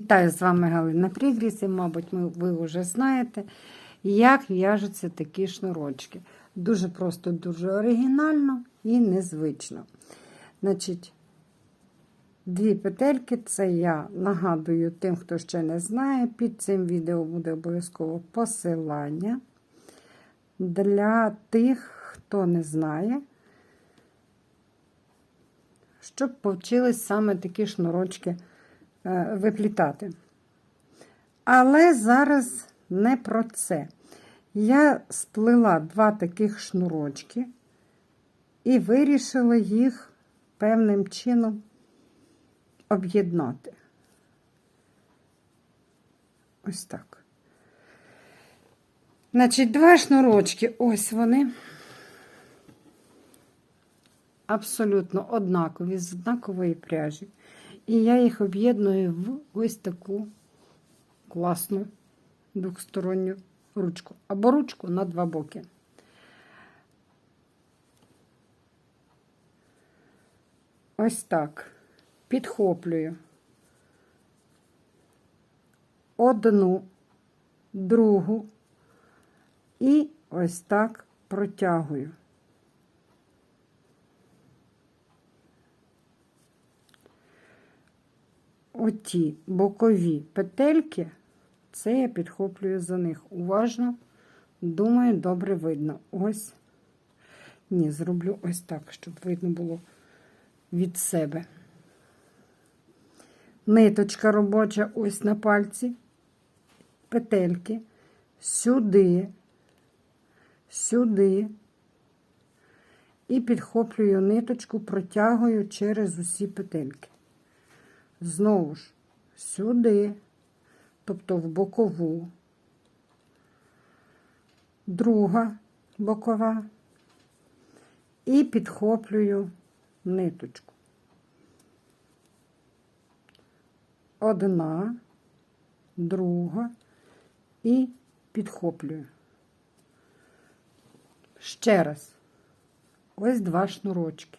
Вітаю з вами Галина Прігріс, і, мабуть, ви вже знаєте, як в'яжуться такі шнурочки. Дуже просто, дуже оригінально і незвично. Значить, дві петельки це я нагадую тим, хто ще не знає. Під цим відео буде обов'язково посилання для тих, хто не знає, щоб повчились саме такі шнурочки виплітати. Але зараз не про це. Я сплела два таких шнурочки і вирішила їх певним чином об'єднати. Ось так. Значить, два шнурочки, ось вони. Абсолютно однакові, з однакової пряжі. І я їх об'єдную в ось таку класну двохсторонню ручку. Або ручку на два боки. Ось так. Підхоплюю одну, другу і ось так протягую. Оті бокові петельки, це я підхоплюю за них. Уважно, думаю, добре видно. Ось, ні, зроблю ось так, щоб видно було від себе. Ниточка робоча ось на пальці, петельки, сюди, сюди. І підхоплюю ниточку, протягую через усі петельки. Знову ж сюди, тобто в бокову, друга бокова, і підхоплюю ниточку. Одна, друга і підхоплюю. Ще раз. Ось два шнурочки.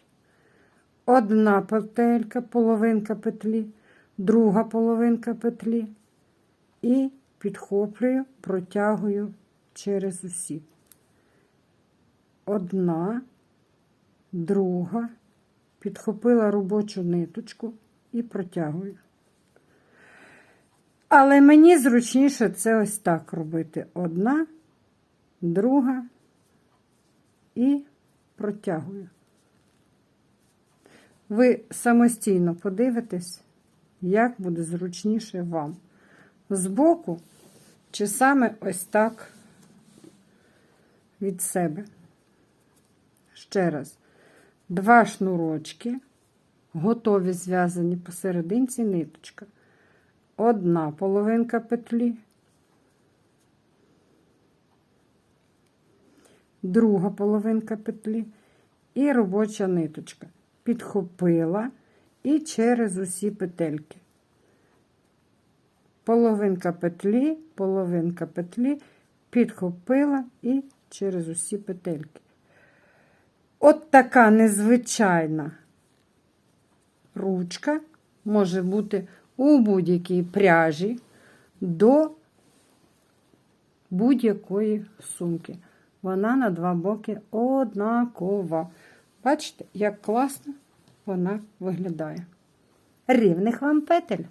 Одна петелька, половинка петлі, друга половинка петлі. І підхоплюю, протягую через усі. Одна, друга, підхопила робочу ниточку і протягую. Але мені зручніше це ось так робити. Одна, друга і протягую. Ви самостійно подивитесь, як буде зручніше вам. Збоку, чи саме ось так від себе. Ще раз, два шнурочки, готові зв'язані посерединці ниточка. Одна половинка петлі, друга половинка петлі і робоча ниточка підхопила і через усі петельки. Половинка петлі, половинка петлі, підхопила і через усі петельки. От така незвичайна ручка може бути у будь-якій пряжі до будь-якої сумки. Вона на два боки однакова. Бачите, як класно вона виглядає. Рівних вам петель!